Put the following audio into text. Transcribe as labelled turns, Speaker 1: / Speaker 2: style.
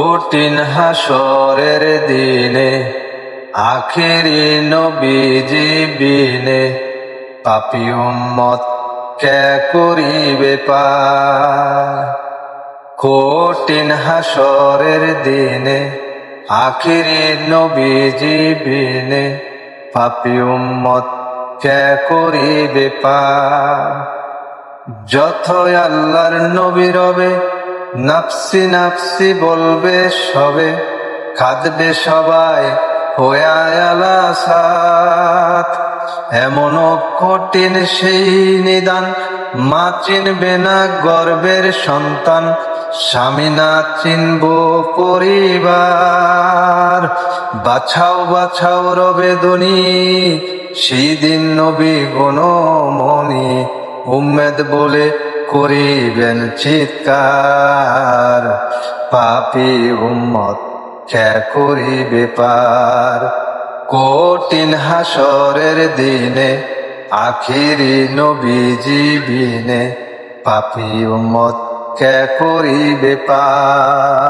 Speaker 1: কঠিন হাসরের দিনে, আখেরি নবীজি বিনে, পাপি উম্মত কে করিবে কঠিন হাসরের দিনে, আখেরি নবীজি বিনে, পাপি উম্মত কে করিবে পার? যথই আল্লাহর নবী রবে নাফসি নাফসি বলবে সবে কাঁদবে সবাই হয়ালাসাত এমন কঠিন সেই নিদান, মা চিনবে না গর্বের সন্তান, স্বামী না চিনব পরিবার। বাছাও বাছাও রবে দনি সেই দিন নবী গণমণি উম্মেদ বলে করিবেন চিৎকার, পাপি উম্মত খ্যা করিবে পার। কঠিন হাসরের দিনে আখিরি নবীজি বিনে পাপি উম্মত কে করিবে পার।